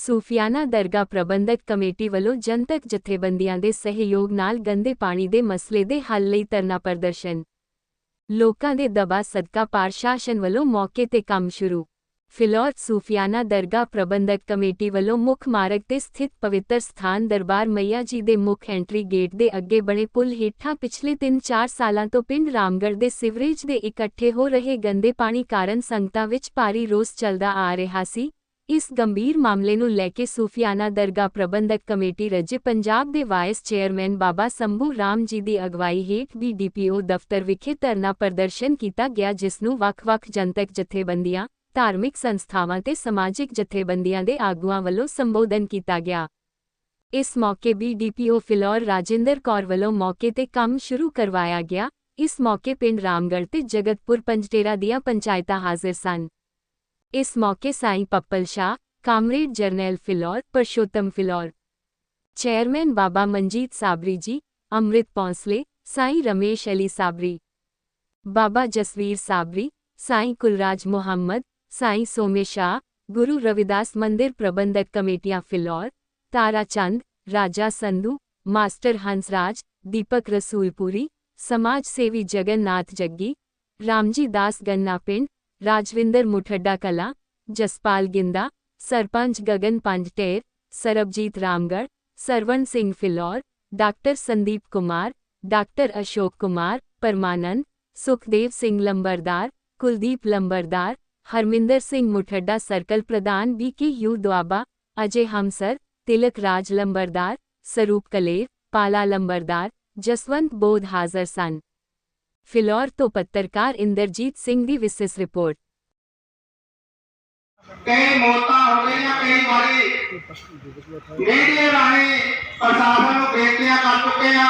ਸੂਫੀਆਨਾ ਦਰਗਾਹ ਪ੍ਰਬੰਧਕ ਕਮੇਟੀ ਵੱਲੋਂ ਜਨਤਕ ਜਥੇਬੰਦੀਆਂ ਦੇ ਸਹਿਯੋਗ ਨਾਲ ਗੰਦੇ ਪਾਣੀ ਦੇ ਮਸਲੇ ਦੇ ਹੱਲ ਲਈ ਧਰਨਾ ਪ੍ਰਦਰਸ਼ਨ। ਲੋਕਾਂ ਦੇ ਦਬਾਅ ਸਦਕਾ ਪ੍ਰਸ਼ਾਸਨ ਵੱਲੋਂ ਮੌਕੇ ਤੇ ਕੰਮ ਸ਼ੁਰੂ। ਫਿਲੌਰ ਸੂਫੀਆਨਾ ਦਰਗਾਹ ਪ੍ਰਬੰਧਕ ਕਮੇਟੀ ਵੱਲੋਂ ਮੁੱਖ ਮਾਰਗ ਤੇ ਸਥਿਤ ਪਵਿੱਤਰ ਸਥਾਨ ਦਰਬਾਰ ਮਈਆ ਜੀ ਦੇ ਮੁੱਖ ਐਂਟਰੀ ਗੇਟ ਦੇ ਅੱਗੇ ਬਣੇ ਪੁਲ ਹੇਠਾਂ ਪਿਛਲੇ 3-4 ਸਾਲਾਂ ਤੋਂ ਪਿੰਡ ਰਾਮਗੜ੍ਹ ਦੇ ਸਿਵਰੇਜ ਦੇ ਇਕੱਠੇ ਹੋ ਰਹੇ ਗੰਦੇ ਪਾਣੀ ਕਾਰਨ ਸੰਗਤਾਂ ਵਿੱਚ ਭਾਰੀ ਰੋਸ ਚੱਲਦਾ ਆ ਰਿਹਾ ਸੀ। ਇਸ ਗੰਭੀਰ ਮਾਮਲੇ ਨੂੰ ਲੈ ਕੇ ਸੂਫੀਆਨਾ ਦਰਗਾਹ ਪ੍ਰਬੰਧਕ ਕਮੇਟੀ ਰੱਜੇ ਪੰਜਾਬ ਦੇ ਵਾਈਸ ਚੇਅਰਮੈਨ ਬਾਬਾ ਸੰਭੂ ਰਾਮ ਜੀ ਦੀ ਅਗਵਾਈ ਹੇਠ ਬੀਡੀਪੀਓ ਦਫ਼ਤਰ ਵਿਖੇ ਧਰਨਾ ਪ੍ਰਦਰਸ਼ਨ ਕੀਤਾ ਗਿਆ, ਜਿਸ ਨੂੰ ਵੱਖ-ਵੱਖ ਜਨਤਕ ਜਥੇਬੰਦੀਆਂ, ਧਾਰਮਿਕ ਸੰਸਥਾਵਾਂ ਤੇ ਸਮਾਜਿਕ ਜਥੇਬੰਦੀਆਂ ਦੇ ਆਗੂਆਂ ਵੱਲੋਂ ਸੰਬੋਧਨ ਕੀਤਾ ਗਿਆ। ਇਸ ਮੌਕੇ ਬੀਡੀਪੀਓ ਫਿਲੌਰ ਰਾਜਿੰਦਰ ਕੌਰ ਵੱਲੋਂ ਮੌਕੇ ਤੇ ਕੰਮ ਸ਼ੁਰੂ ਕਰਵਾਇਆ ਗਿਆ। ਇਸ ਮੌਕੇ ਪਿੰਡ ਰਾਮਗੜ੍ਹ ਤੇ ਜਗਤਪੁਰ ਪੰਜਟੇਰਾ ਦੀਆਂ ਪੰਚਾਇਤਾਂ ਹਾਜ਼ਰ ਸਨ। इस मौके साईं पप्पल शाह, कामरेड जर्नैल फिलौर, परशोत्तम फिलौर, चेयरमैन बाबा मंजीत साबरी जी, अमृत पौंसले साईं रमेश अली साबरी, बाबा जसवीर साबरी, साईं कुलराज मोहम्मद, साईं सोमे शाह, गुरु रविदास मंदिर प्रबंधक कमेटियाँ फिलौर ताराचंद राजा संधु, मास्टर हंसराज, दीपक रसूलपुरी समाज सेवी जगन्नाथ जग्गी, रामजी दास गन्ना पिंड राजविंदर मुठड्डा कला, Jaspal Ginda, sarpanch Gagan पांजटेर Sarabjit Ramgarh, Sarwan Singh Phillaur doctor Sandeep Kumar, doctor Ashok Kumar, Parmanand, Sukhdev Singh लंबरदार, Kuldeep लंबरदार, Harminder Singh Muthadda circle प्रधान B K U Doaba, Ajay Hamsar, Tilak Raj लंबरदार, Sarup Kaler, पाला लंबरदार, जसवंत बोध हाजर सन। ਫਿਲੌਰ ਤੋਂ ਪੱਤਰਕਾਰ ਇੰਦਰਜੀਤ ਸਿੰਘ ਦੀ ਵਿਸ਼ੇਸ਼ ਰਿਪੋਰਟ ਕਈ ਮੌਤਾਂ ਹੋ ਗਈਆਂ ਕਈ ਵਾਰੀ ਮੀਡੀਆ ਰਾਹੀਂ ਪ੍ਰਸ਼ਾਸਨ ਨੂੰ ਬੇਨਤੀਆਂ ਕਰ ਚੁੱਕੇ ਆ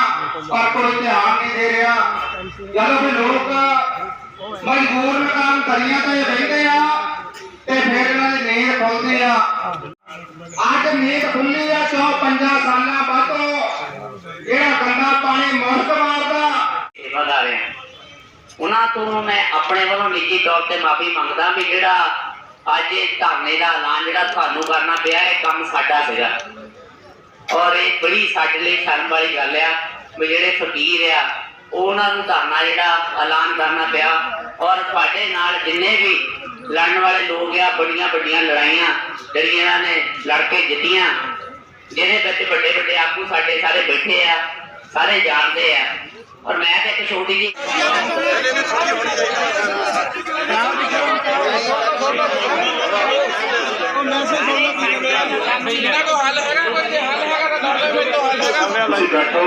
ਪਰ ਕੋਈ ਧਿਆਨ ਨਹੀਂ ਦੇ ਰਿਹਾ ਜਦੋਂ ਵੀ ਲੋਕ ਮਜਬੂਰ ਕੰਮ ਕਰੀਆਂ ਤੇ ਰਹਿੰਦੇ ਆ ਤੇ ਫਿਰ ਇਹਨਾਂ ਦੀ ਨੀਂਦ ਖੁੱਲਦੀ ਆ ਅੱਜ ਨੀਂਦ ਖੁੱਲੀ ਆ ਚੌ ਪੰਜਾਂ ਸਾਲਾਂ ਬਾਅਦੋਂ ਜਿਹੜਾ ਗੰਦਾ ਪਾਣੀ ਮੁਸ਼ਕ ਮਾਰਦਾ ਵਧਾ ਰਹੇ ਹਾਂ ਉਹਨਾਂ ਤੋਂ ਮੈਂ ਆਪਣੇ ਵੱਲੋਂ ਨਿੱਜੀ ਤੌਰ ਤੇ ਮਾਫੀ ਮੰਗਦਾ ਵੀ ਜਿਹੜਾ ਅੱਜ ਇਹ ਧਰਨੇ ਦਾ ਐਲਾਨ ਜਿਹੜਾ ਤੁਹਾਨੂੰ ਕਰਨਾ ਪਿਆ, ਇਹ ਕੰਮ ਸਾਡਾ ਸੀਗਾ। ਔਰ ਇਹ ਬੜੀ ਸਾਡੇ ਲਈ ਸ਼ਰਮ ਵਾਲੀ ਗੱਲ ਆ ਵੀ ਜਿਹੜੇ ਫਕੀਰ ਆ, ਉਹਨਾਂ ਨੂੰ ਧਰਨਾ ਜਿਹੜਾ ਐਲਾਨ ਕਰਨਾ ਪਿਆ। ਔਰ ਤੁਹਾਡੇ ਨਾਲ ਜਿੰਨੇ ਵੀ ਲੜਨ ਵਾਲੇ ਲੋਕ ਆ, ਬੜੀਆਂ ਵੱਡੀਆਂ ਲੜਾਈਆਂ ਜਿਹੜੀਆਂ ਇਹਨਾਂ ਨੇ ਲੜ ਕੇ ਜਿੱਤੀਆਂ, ਜਿਹਦੇ ਵਿੱਚ ਵੱਡੇ ਵੱਡੇ ਆਗੂ ਸਾਡੇ ਸਾਰੇ ਬੈਠੇ ਆ, ਸਾਰੇ ਜਾਣਦੇ ਆ। ਔਰ ਮੈਂ ਤੇ ਇੱਕ ਛੋਟੀ ਜੀ ਤੁਸੀਂ ਬੈਠੋ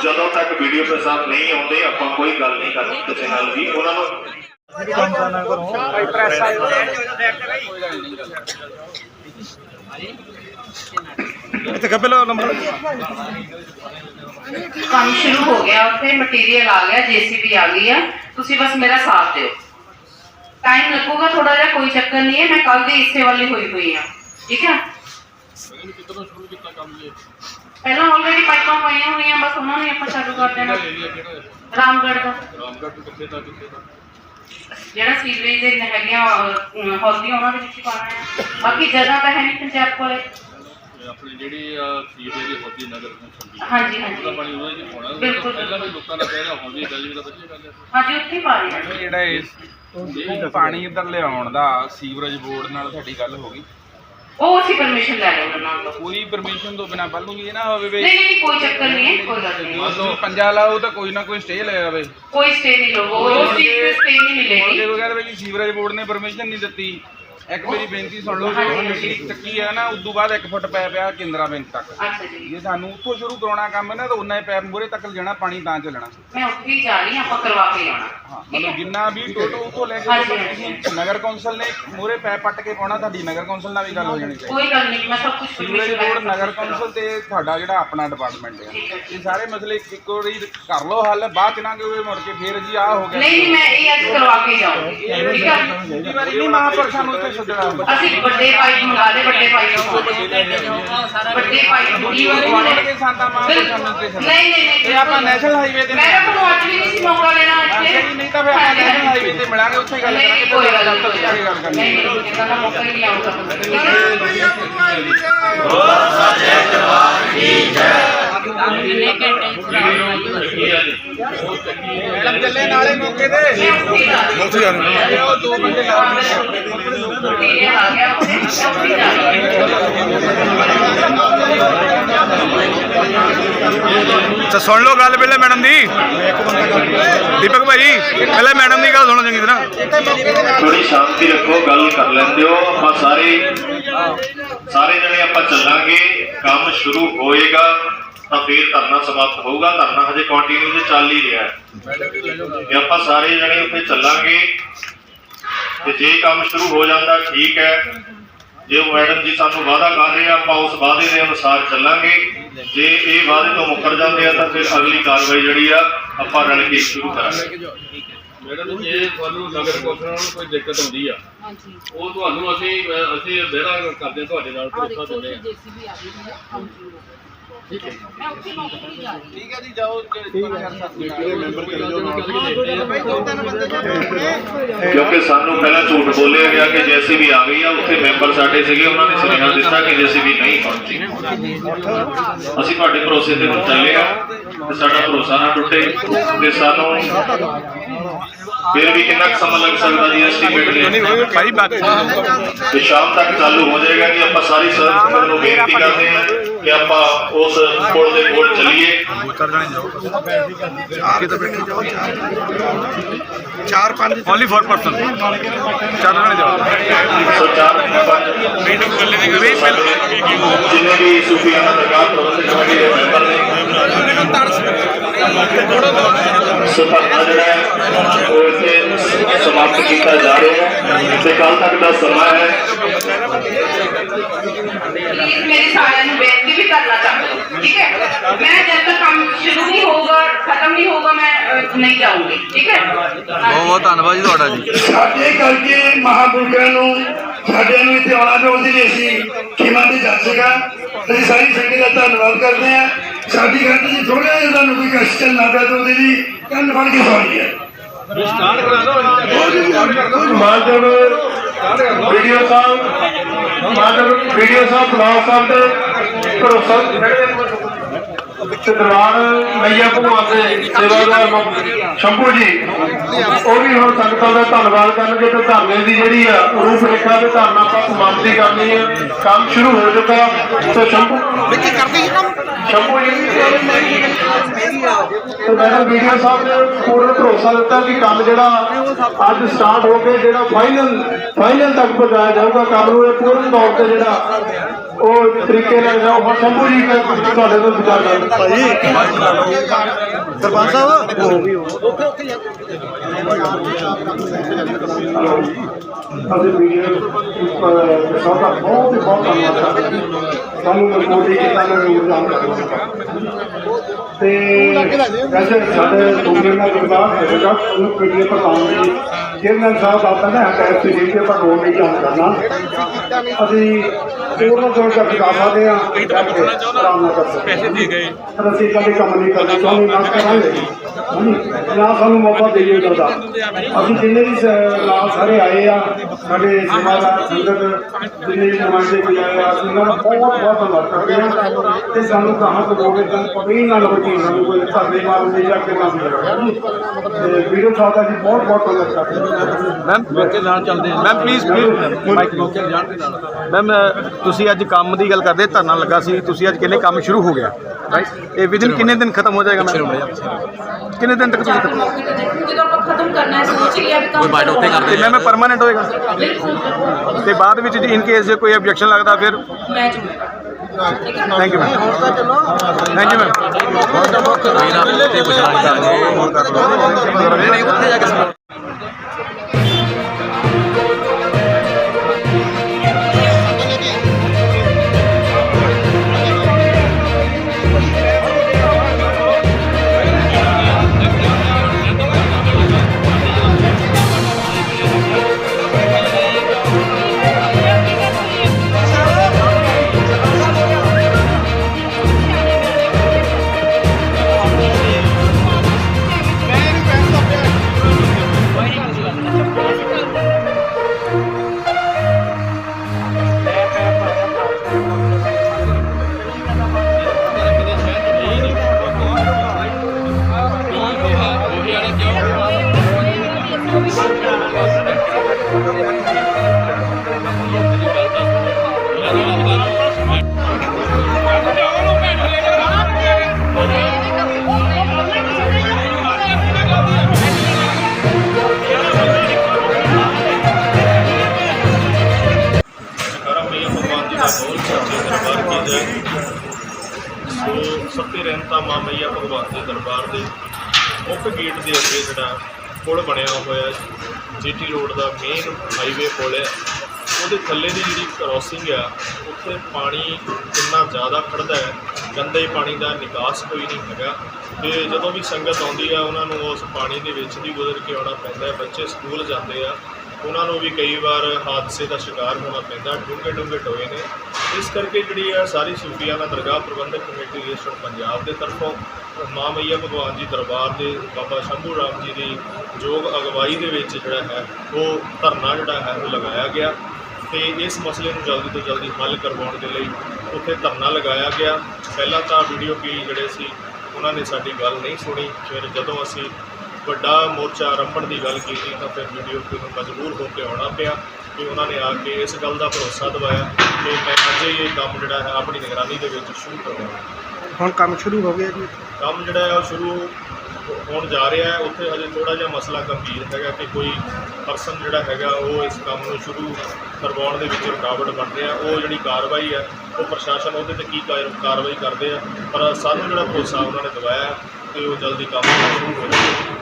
ਜਦੋਂ ਤੱਕ ਵੀਡੀਓ ਤੇ ਸਾਹਿਬ ਨਹੀਂ ਆਉਂਦੇ ਆਪਾਂ ਕੋਈ ਗੱਲ ਨਹੀਂ ਕਰਨੀ ਕਿਸੇ ਨਾਲ ਵੀ ਉਹਨਾਂ ਨੂੰ ਇੱਥੇ ਕੱਪੇ ਲਓ ਨੰਬਰ ਕੰਮ ਸ਼ੁਰੂ ਹੋ ਗਿਆ ਉੱਥੇ ਮਟੀਰੀਅਲ ਆ ਗਿਆ ਜੀਸੀਬੀ ਆ ਗਈ ਆ ਤੁਸੀਂ ਬਸ ਮੇਰਾ ਸਾਥ ਦਿਓ ਟਾਈਮ ਲੱਗੂਗਾ ਥੋੜਾ ਜਿਹਾ ਕੋਈ ਚੱਕਰ ਨਹੀਂ ਹੈ ਮੈਂ ਕੱਲ ਦੀ ਇਸੇ ਵਾਲੀ ਹੋਈ ਹੋਈ ਆ ਠੀਕ ਹੈ ਪਹਿਲਾਂ ਆਲਰੇਡੀ ਪਾਈਪਾਂ ਪਈਆਂ ਹੋਈਆਂ ਬਸ ਉਹਨਾਂ ਨੂੰ ਹੀ ਆਪਾਂ ਚਾਲੂ ਕਰ ਦੇਣਾ ਰਾਮਗੜ੍ਹ ਦਾ ਜਿਹੜਾ ਸੀਵਰੇਜ ਦੇ ਹੈਗੀਆਂ ਅਹ, ਹੌਦੀਆਂ ਉਹਨਾਂ ਦੇ ਵਿੱਚ ਹੀ ਪਾਣਾ ਹੈ। ਬਾਕੀ ਜਗ੍ਹਾ ਤਾਂ ਹੈ ਨਹੀਂ ਪੰਜਾਬ ਕੋਲੇ। ਆਪਣੀ ਜਿਹੜੀ ਆ ਸੀਵਰੇਜ ਦੀ ਹੋਦੀ ਨਗਰ ਕੌਂਸਲ ਦੀ। ਹਾਂਜੀ ਉਹਦਾ ਹਾਂਜੀ ਪਾਣੀ ਉਹਦੇ ਚ ਪਾਉਣਾ। ਬਿਲਕੁਲ। ਪਹਿਲਾਂ ਵੀ ਲੋਕਾਂ ਦਾ ਕਹਿਣਾ ਹੁੰਦੀ ਗੱਲ ਵੀ ਤਾਂ ਵਧੀਆ ਗੱਲ ਹੈ ਹਾਂਜੀ ਉੱਥੇ ਹੀ ਪਾ ਰਹੇ ਹਾਂ ਜਿਹੜਾ ਇਸ ਪਾਣੀ ਇੱਧਰ ਲਿਆਉਣ ਦਾ ਸੀਵਰੇਜ ਬੋਰਡ ਨਾਲ ਸਾਡੀ ਗੱਲ ਹੋ ਗਈ। ਉਹ ਅਸੀਂ ਪਰਮਿਸ਼ਨ ਲੈ ਲਓ ਉਹਨਾਂ ਨਾਲ। ਕੋਈ ਪਰਮਿਸ਼ਨ ਤੋਂ ਬਿਨਾ ਪਹਿਲੋਂ ਵੀ ਇਹ ਨਾ ਹੋਵੇ ਵੀ ਨਹੀਂ ਨਹੀਂ ਨਹੀਂ, ਕੋਈ ਚੱਕਰ ਨਹੀਂ ਹੈ ਕੋਈ ਗੱਲ ਨਹੀਂ ਮੰਨ ਲਓ ਪੰਜਾ ਲਾਓ ਤਾਂ ਕੋਈ ਨਾ ਕੋਈ ਸਟੇ ਲੈ ਆਵੇ। ਕੋਈ ਸਟੇ ਨਹੀਂ ਲਵੋ ਉਹ ਚੀਜ਼ ਸਟੇ ਨਹੀਂ ਮਿਲੇਗੀ। ਜੇ ਵਗੈਰਾ ਵੀ ਸੀਵਰੇਜ ਬੋਰਡ ਨੇ ਪਰਮਿਸ਼ਨ ਨਹੀਂ ਦਿੱਤੀ ਇੱਕ ਮੇਰੀ ਬੇਨਤੀ ਸੁਣ ਲਓ ਜੋ ਮਿੱਟੀ ਚੱਕੀ ਆ ਨਾ ਉਦੋਂ ਬਾਅਦ 1 ਫੁੱਟ ਪੈ ਪਿਆ ਕੇਂਦਰਾ ਬੈਂਕ ਤੱਕ ਜੀ ਜੇ ਸਾਨੂੰ ਉੱਥੋਂ ਸ਼ੁਰੂ ਕਰਾਉਣਾ ਕੰਮ ਹੈ ਨਾ ਤਾਂ ਉਨਾ ਹੀ ਪੈਪ ਮੂਰੇ ਤੱਕ ਜਾਣਾ ਪਾਣੀ ਤਾਂ ਚੱਲਣਾ ਮੈਂ ਉੱਥੇ ਹੀ ਜਾ ਰਹੀ ਹਾਂ ਆਪਾਂ ਕਰਵਾ ਕੇ ਆਉਣਾ ਹਾਂ ਮਤਲਬ ਜਿੰਨਾ ਵੀ ਟੋਟਲ ਉੱਥੋਂ ਲੈ ਕੇ ਨਗਰ ਕੌਂਸਲ ਨੇ ਮੂਰੇ ਪੈਪ ਪੱਟ ਕੇ ਪਾਉਣਾ ਤੁਹਾਡੀ ਨਗਰ ਕੌਂਸਲ ਨਾਲ ਵੀ ਗੱਲ ਹੋ ਜਾਣੀ ਚਾਹੀਦੀ ਕੋਈ ਗੱਲ ਨਹੀਂ ਮੈਂ ਸਭ ਕੁਝ ਸੀਵਰੇਜ ਬੋਰਡ ਨਗਰ ਕੌਂਸਲ ਤੇ ਤੁਹਾਡਾ ਜਿਹੜਾ ਆਪਣਾ ਡਿਪਾਰਟਮੈਂਟ ਹੈ ਹੈ। ਇਹ ਸਾਰੇ ਮਸਲੇ ਇੱਕ ਵਾਰੀ ਕਰ ਲਓ ਹੱਲ ਬਾਅਦ ਚ ਨਾ ਕਿ ਮੁੜ ਕੇ ਫੇਰ ਜੀ ਆ ਹੋ ਗਿਆ ਨਹੀਂ ਮੈਂ ਇਹ ਅੱਜ ਕਰਵਾ ਕੇ ਜਾਊਂਗੀ ਠੀਕ ਹੈ ਪਿਛਲੀ ਵਾਰੀ ਨਹੀਂ ਸੁਝਾਅ ਅਸੀਂ ਵੱਡੇ ਪਾਈਪ ਮੰਗਾ ਲਏ ਵੱਡੇ ਪਾਈਪ ਵੱਡੇ ਪਾਈਪ ਬੁੜੀ ਦੇ। ਸਾਹਮਣੇ ਤੇ ਨਹੀਂ ਨਹੀਂ ਨਹੀਂ ਇਹ ਆਪਾਂ ਨੈਸ਼ਨਲ ਹਾਈਵੇ ਤੇ ਮੈਂ ਤਾਂ ਤੁਹਾਨੂੰ ਅੱਜ ਵੀ ਨਹੀਂ ਸੀ ਮੌਕਾ ਲੈਣਾ ਅੱਛਾ ਇੱਥੇ ਜੀ, ਨਹੀਂ ਤਾਂ ਫਿਰ ਆਪਾਂ ਨੈਸ਼ਨਲ ਹਾਈਵੇ ਤੇ ਮਿਲਾਂਗੇ ਉੱਥੇ ਗੱਲ ਕਰਾਂਗੇ ਕੋਈ ਗੱਲ ਜਾ ਕੇ ਨਹੀਂ ਨਹੀਂ ਇਹਦਾ ਤਾਂ ਮੌਕਾ ਹੀ ਨਹੀਂ ਆਊਗਾ ਮੈਡਮ ਚੱਲੇ ਨਾਲੇ ਮੌਕੇ ਤੇ ਉੱਥੇ ਜਾਣਾ ਉਹ ਦੋ ਬੰਦੇ ਲਾ ਇਹ ਆ ਗਿਆ ਉੱਥੇ ਜਾ ਤਾਂ ਸੁਣ ਲਓ ਗੱਲ ਪਹਿਲੇ ਮੈਡਮ ਦੀ। ਦੀਪਕ ਭਾਈ, ਪਹਿਲੇ ਮੈਡਮ ਦੀ ਗੱਲ ਸੁਣੋ ਚੰਗੀ ਤਰ੍ਹਾਂ। ਥੋੜੀ ਸ਼ਾਂਤੀ ਰੱਖੋ, ਗੱਲ ਕਰ ਲੈਂਦੇ ਹੋ। ਆਪਾਂ ਸਾਰੇ ਸਾਰੇ ਜਣੇ ਆਪਾਂ ਚੱਲਾਂਗੇ। ਕੰਮ ਸ਼ੁਰੂ ਹੋਏਗਾ। ਤਾਂ ਫੇਰ ਧਰਨਾ ਸਮਾਪਤ ਹੋਊਗਾ। ਧਰਨਾ ਹਜੇ ਕੰਟੀਨਿਊ ਤੇ ਚੱਲ ਹੀ ਰਿਹਾ ਹੈ। ਤੇ ਆਪਾਂ ਸਾਰੇ ਜਣੇ ਉੱਥੇ ਚੱਲਾਂਗੇ। ਤੇ ਜੇ ਕੰਮ ਸ਼ੁਰੂ ਹੋ ਜਾਂਦਾ ਠੀਕ ਹੈ। ਜੇ ਉਹ ਮੈਡਮ ਜੀ ਸਾਨੂੰ ਵਾਅਦਾ ਕਰ ਰਹੇ ਆ ਆਪਾਂ ਉਸ ਵਾਅਦੇ ਦੇ ਅਨੁਸਾਰ ਚੱਲਾਂਗੇ। ਜੇ ਇਹ ਵਾਅਦੇ ਤੋਂ ਮੁੱਕਰ ਜਾਂਦੇ ਆ ਤਾਂ ਫਿਰ ਅਗਲੀ ਕਾਰਵਾਈ ਜਿਹੜੀ ਆ ਆਪਾਂ ਰਲ ਕੇ ਸ਼ੁਰੂ ਕਰਾਂਗੇ। ਮੈਡਮ ਜੇ ਤੁਹਾਨੂੰ ਨਗਰ ਕੌਂਸਲ ਨੂੰ ਕੋਈ ਦਿੱਕਤ ਆਉਂਦੀ ਆ ਉਹ ਤੁਹਾਨੂੰ ਅਸੀਂ ਅਸੀਂ ਵਿਹੜਾ ਕਰਦੇ ਤੁਹਾਡੇ ਨਾਲ ਭਰੋਸਾ ਦਿੰਦੇ ਆ। ਠੀਕ ਹੈ ਜੀ ਜਾਓ ਜਿਹੜੇ ਮੈਂਬਰ ਕਰ ਕਿਉਂਕਿ ਸਾਨੂੰ ਪਹਿਲਾਂ ਝੂਠ ਬੋਲਿਆ ਗਿਆ ਕਿ ਜੈਸੀਬੀ ਆ ਗਈ ਆ ਉੱਥੇ ਮੈਂਬਰ ਸਾਡੇ ਸੀਗੇ ਉਹਨਾਂ ਨੇ ਸੁਨੇਹਾ ਦਿੱਤਾ ਕਿ ਜੈਸੀਬੀ ਨਹੀਂ ਪਹੁੰਚੀ। ਅਸੀਂ ਤੁਹਾਡੇ ਭਰੋਸੇ ਤੇ ਚੱਲੇ ਆ ਤੇ ਸਾਡਾ ਭਰੋਸਾ ਨਾ ਟੁੱਟੇ ਤੇ ਸਾਨੂੰ ਫਿਰ ਵੀ ਕਿੰਨਾ ਕੁ ਸਮਾਂ ਲੱਗ ਸਕਦਾ ਜੀ ਐਸਟੀਮੇਟ ਨੇ ਭਾਈ ਤੇ ਸ਼ਾਮ ਤੱਕ ਚਾਲੂ ਹੋ ਜਾਏਗਾ ਕਿ ਆਪਾਂ ਸਾਰੀ ਸਰਕਾਰ ਨੂੰ ਬੇਨਤੀ ਕਰਦੇ ਹਾਂ। ਕਿ ਆਪਾਂ ਉਸ ਪੁਲ ਦੇ ਕੋਲ ਚੱਲੀਏ ਚਾਰ ਜਣੇ ਜਾਓ ਅੱਗੇ ਤਾਂ ਬੈਠੇ ਜਾਓ ਚਾਰ ਪੰਜ ਓਨਲੀ 4 ਪਰਸਨ ਚਾਰ ਜਣੇ ਜਾਓ ਸੋ ਚਾਰ ਪੰਜ ਮੀਟਿੰਗ ਕਰ ਲੈਣੀ ਕਰੇ ਜਿੰਨੇ ਵੀ ਸੂਫੀਆਨਾ ਦਰਗਾਹ ਪ੍ਰਬੰਧਕ ਕਮੇਟੀ ਦੇ ਮੈਂਬਰ ਨੇ ਸੋ ਧਰਨਾ ਜਿਹੜਾ ਹੈ ਉਹ ਇੱਥੇ ਸਮਾਪਤ ਕੀਤਾ ਜਾ ਰਿਹਾ ਹੈ ਤੇ ਕੱਲ ਤੱਕ ਦਾ ਸਮਾਂ ਹੈ ਪਲੀਜ਼ ਮੇਰੀ ਸਾਰਿਆਂ ਨੂੰ ਬੇਨਤੀ ਵੀ ਕਰਨਾ ਚਾਹੁੰਦੀ ਹਾਂ, ਠੀਕ ਹੈ ਮੈਂ ਜਦ ਤੱਕ ਕੰਮ ਸ਼ੁਰੂ ਨਹੀਂ ਹੋਊਗਾ ਖਤਮ ਨਹੀਂ ਹੋਊਗਾ ਮੈਂ ਅਹ, ਨਹੀਂ ਜਾਊਂਗੀ ਠੀਕ ਹੈ? ਬਹੁਤ ਬਹੁਤ ਧੰਨਵਾਦ ਜੀ ਤੁਹਾਡਾ ਜੀ। ਸਾਡੇ ਕਰਕੇ ਮਹਾਪੁਰਖਾਂ ਨੂੰ ਸਾਡਿਆਂ ਨੂੰ ਇੱਥੇ ਆਉਣਾ ਤੇ ਉਹਦੇ ਲਈ ਅਸੀਂ ਖਿਮਾ ਦੀ ਜਾ ਸਕਾ ਅਸੀਂ ਸਾਰੀ ਸੰਗਤ ਦਾ ਧੰਨਵਾਦ ਕਰਦੇ ਹਾਂ। ਸਾਡੀ ਗੱਲ ਜੀ ਥੋੜਾ ਜਿਹਾ ਤੁਹਾਨੂੰ ਕੋਈ ਕਸ਼ਟ ਚੱਲਣਾ ਪਿਆ ਤੇ ਉਹਦੇ ਲਈ ਕੰਨ ਫੜ ਕੇ ਸਵਾਰੀ ਹੈ। ਮਾਨਯੋਗ ਵੀਡੀਓ ਸਾਹਿਬ ਮਾਨਯੋਗ ਵੀਡੀਓ ਸਾਹਿਬ ਬਲਾਕ ਸਾਹਿਬ ਦੇ ਭਰੋਸਾ ਤੇ ਦਰਬਾਰ ਮਈਆ ਭਗਵਾਨ ਦੇ ਸੇਵਾਦਾਰ ਮ- ਸ਼ੰਭੂ ਜੀ ਉਹ ਵੀ ਹੁਣ ਸੰਗਤਾਂ ਦਾ ਧੰਨਵਾਦ ਕਰਨਗੇ ਤੇ ਧਰਨੇ ਦੀ ਜਿਹੜੀ ਆ ਰੂਪ ਰੇਖਾ ਤੇ ਧਰਨਾ ਆਪਾਂ ਸਮਾਪਤੀ ਕਰਨੀ ਹੈ ਕੰਮ ਸ਼ੁਰੂ ਹੋ ਚੁੱਕਾ ਤੇ ਸ਼ੰਭੂ ਵਿੱਕੀ ਕਰਦੇ ਕੰਮ? ਸ਼ੰਭੂ ਜੀ ਤੇ ਮੈਡਮ ਵੀਡੀਓ ਸਾਹਿਬ ਨੇ ਪੂਰਨ ਭਰੋਸਾ ਦਿੱਤਾ ਕਿ ਕੰਮ ਜਿਹੜਾ ਅੱਜ ਸਟਾਰਟ ਹੋ ਕੇ ਜਿਹੜਾ ਫਾਈਨਲ ਫਾਈਨਲ ਤੱਕ ਪਹੁੰਚਾਇਆ ਜਾਊਗਾ ਕੰਮ ਨੂੰ ਇਹ ਪੂਰਨ ਤੌਰ ਤੇ ਜਿਹੜਾ ਉਹ ਤਰੀਕੇ ਨਾਲ ਜਾਓ ਹੁਣ ਸ਼ੰਭੂ ਜੀ ਮੈਂ ਤੁਹਾਡੇ ਤੋਂ ਵਿਚਾਰ ਕਰਦਾ ਸਰਪੰਚ ਸਾਹਿਬ। ਅਸੀਂ ਵੀਡੀਓ ਸਭ ਦਾ ਬਹੁਤ ਹੀ ਬਹੁਤ ਧੰਨਵਾਦ ਕਰਦੇ। ਸਾਨੂੰ ਕੀਤਾ ਯੋਗਦਾਨ ਤੇ ਵੈਸੇ ਸਾਡੇ ਦੂਜੇ ਨਾਲ ਗੁਰਦਾਸ ਹੈਗਾ ਉਹਨੂੰ ਪੀਡੀਏ ਪ੍ਰਧਾਨ ਜੀ ਚੇਅਰਮੈਨ ਸਾਹਿਬ ਆਪਾਂ ਨੇ ਹੱਕ ਸੀ ਜੀ ਪਰ ਰੋਲ ਨਹੀਂ ਜਾਣ ਕਰਨਾ। ਅਸੀਂ ਪੂਰਨ ਤੌਰ ਤੇ ਦਿਖਾ ਸਕਦੇ ਹਾਂ। ਬੈਠ ਕੇ ਆਰਾਮ ਨਾਲ ਕਰ ਸਕਦੇ ਪੈਸੇ ਦੇ ਗਏ। ਪਰ ਅਸੀਂ ਕਦੇ ਕੰਮ ਨਹੀਂ ਕਰਨਾ ਚਾਹੁੰਦੇ ਨਾ ਕਰਾਂਗੇ। ਨਾ ਸਾਨੂੰ ਮੌਕਾ ਦੇਈਏ ਕਰਦਾ ਅਸੀਂ ਜਿੰਨੇ ਵੀ ਨਾਲ ਸਾਰੇ ਆਏ ਆ ਸਾਡੇ ਸੇਵਾਦਾਰ ਸੰਗਤ ਜਿੰਨੇ ਵੀ ਕੋਈ ਆਏ ਆ ਅਸੀਂ ਉਹਨਾਂ ਦਾ ਬਹੁਤ ਬਹੁਤ ਧੰਨਵਾਦ ਕਰਦੇ ਹਾਂ। ਤੇ ਸਾਨੂੰ ਕਹਾਂ ਤੋਂ ਹੋਵੇ ਤਾਂ ਪਤਾ ਹੀ ਨਾ ਲੱਗੇ ਕਿ ਸਾਨੂੰ ਕੋਈ ਧਰਨੇ ਮਾਰਨ ਦੀ ਜਾਂ ਕਿੰਨਾ ਵੀ ਤੇ ਵੀਡੀਓ ਸਾਹਿਬ ਦਾ ਜੀ ਬਹੁਤ ਬਹੁਤ ਧੰਨਵਾਦ ਕਰਦੇ ਹਾਂ। ਮੈਮ ਮੌਕੇ ਨਾਲ ਚੱਲਦੇ ਮੈਮ ਪਲੀਜ਼ ਮਾਈਕ ਮੌਕੇ ਜਾਣ ਦੇ ਨਾਲ ਮੈਮ ਤੁਸੀਂ ਅੱਜ ਕੰਮ ਦੀ ਗੱਲ ਕਰਦੇ ਧਰਨਾ ਲੱਗਾ ਸੀ ਤੁਸੀਂ ਅੱਜ ਕਿੰਨੇ ਕੰਮ ਸ਼ੁਰੂ ਹੋ ਗਿਆ ਰਾਈਟ ਇਹ ਵਿਦਿਨ ਕਿੰਨੇ ਦਿਨ ਖਤਮ ਹੋ ਜਾਏਗਾ ਮੈਮ ਕਿੰਨੇ ਦਿਨ ਤੱਕ ਤੁਸੀਂ ਖਤਮ? ਜਦੋਂ ਆਪਾਂ ਖਤਮ ਕਰਨਾ ਹੈ ਸੋਚ ਲਿਆ ਵੀ ਕੰਮ ਬਾਈਟ ਉੱਤੇ ਤੇ ਮੈਮ ਇਹ ਪਰਮਾਨੈਂਟ ਹੋਏਗਾ? ਤੇ ਬਾਅਦ ਵਿੱਚ ਜੇ ਇਨ ਕੇਸ ਜੇ ਕੋਈ ਆਬਜੈਕਸ਼ਨ ਲੱਗਦਾ ਫਿਰ? ਮੈਂ thank you ma'am thank you ma'am ਤੇ ਪੁੱਛਣਾ ਮਾਂ ਮਈਆ ਭਗਵਾਨ ਦੇ ਦਰਬਾਰ ਦੇ ਮੁੱਖ ਗੇਟ ਦੇ ਅੱਗੇ ਜਿਹੜਾ ਪੁਲ ਬਣਿਆ ਹੋਇਆ ਜੀਟੀ ਰੋਡ ਦਾ ਮੇਨ ਹਾਈਵੇ ਪੁਲ ਹੈ। ਉਹਦੇ ਥੱਲੇ ਦੀ ਜਿਹੜੀ ਕ੍ਰੋਸਿੰਗ ਆ, ਉੱਥੇ ਪਾਣੀ ਕਿੰਨਾ ਜ਼ਿਆਦਾ ਖੜਦਾ ਹੈ, ਗੰਦੇ ਪਾਣੀ ਦਾ ਨਿਕਾਸ ਕੋਈ ਨਹੀਂ ਹੈਗਾ। ਤੇ ਜਦੋਂ ਵੀ ਸੰਗਤ ਆਉਂਦੀ ਆ, ਉਹਨਾਂ ਨੂੰ ਉਸ ਪਾਣੀ ਦੇ ਵਿੱਚ ਦੀ ਗੁਜ਼ਰ ਕੇ ਆਉਣਾ ਪੈਂਦਾ ਹੈ। ਬੱਚੇ ਸਕੂਲ ਜਾਂਦੇ ਆ, ਉਹਨਾਂ ਨੂੰ ਵੀ ਕਈ ਵਾਰ ਹਾਦਸੇ ਦਾ ਸ਼ਿਕਾਰ ਹੋਣਾ ਪੈਂਦਾ ਡੂੰਘੇ ਡੂੰਘੇ ਟੋਏ ਨੇ। ਇਸ ਕਰਕੇ ਜਿਹੜੀ ਆ ਸਾਰੀ ਸੂਫੀਆਨਾ ਦਰਗਾਹ ਪ੍ਰਬੰਧਕ ਕਮੇਟੀ ਰਜਿਸਟਰਡ ਪੰਜਾਬ ਦੇ ਤਰਫੋਂ, ਮਾਂ ਮਈਆ ਭਗਵਾਨ ਜੀ ਦਰਬਾਰ ਦੇ ਬਾਬਾ ਸ਼ੰਭੂ ਰਾਮ ਜੀ ਦੀ ਯੋਗ ਅਗਵਾਈ ਦੇ ਵਿੱਚ ਜਿਹੜਾ ਹੈ, ਉਹ ਧਰਨਾ ਜਿਹੜਾ ਹੈ, ਉਹ ਲਗਾਇਆ ਗਿਆ ਤੇ ਇਸ ਮਸਲੇ ਨੂੰ ਜਲਦੀ ਤੋਂ ਜਲਦੀ ਹੱਲ ਕਰਵਾਉਣ ਦੇ ਲਈ ਉੱਥੇ ਧਰਨਾ ਲਗਾਇਆ ਗਿਆ। ਪਹਿਲਾਂ ਤਾਂ ਵੀਡੀਓ ਪੀ ਜਿਹੜੇ ਸੀ, ਉਹਨਾਂ ਨੇ ਸਾਡੀ ਗੱਲ ਨਹੀਂ ਸੁਣੀ। ਫਿਰ ਜਦੋਂ ਅਸੀਂ ਵੱਡਾ ਮੋਰਚਾ ਆਰੰਭਣ ਦੀ ਗੱਲ ਕੀਤੀ ਤਾਂ ਫਿਰ ਵੀਡੀਓ ਪੀ ਨੂੰ ਮਜਬੂਰ ਹੋ ਕੇ ਆਉਣਾ ਪਿਆ। ਕਿ ਉਹਨਾਂ ਨੇ ਆ ਕੇ ਇਸ ਗੱਲ ਦਾ ਭਰੋਸਾ ਦਿਵਾਇਆ ਕਿ ਮੈਂ ਅੱਜ ਹੀ ਇਹ ਕੰਮ ਜਿਹੜਾ ਹੈ ਆਪਣੀ ਨਿਗਰਾਨੀ ਦੇ ਵਿੱਚ ਸ਼ੁਰੂ ਕਰਵਾਉਣਾ। ਹੁਣ ਕੰਮ ਸ਼ੁਰੂ ਹੋ ਗਿਆ ਜੀ? ਕੰਮ ਜਿਹੜਾ ਹੈ ਉਹ ਸ਼ੁਰੂ ਹੋਣ ਜਾ ਰਿਹਾ ਹੈ। ਉੱਥੇ ਹਜੇ ਥੋੜਾ ਜਿਹਾ ਮਸਲਾ ਗੰਭੀਰ ਹੈਗਾ ਕਿ ਕੋਈ ਪਰਸਨ ਜਿਹੜਾ ਹੈਗਾ ਉਹ ਇਸ ਕੰਮ ਨੂੰ ਸ਼ੁਰੂ ਕਰਵਾਉਣ ਦੇ ਵਿੱਚ ਰੁਕਾਵਟ ਬਣ ਰਿਹਾ ਉਹ ਜਿਹੜੀ ਕਾਰਵਾਈ ਹੈ ਉਹ ਪ੍ਰਸ਼ਾਸਨ ਉਹਦੇ ਤੇ ਕੀ ਕਾਰ- ਕਾਰਵਾਈ ਕਰਦੇ ਆ। ਪਰ ਸਾਨੂੰ ਜਿਹੜਾ ਭਰੋਸਾ ਉਹਨਾਂ ਨੇ ਦਿਵਾਇਆ ਕਿ ਉਹ ਜਲਦੀ ਕੰਮ ਸ਼ੁਰੂ ਹੋ ਜਾਵੇਗਾ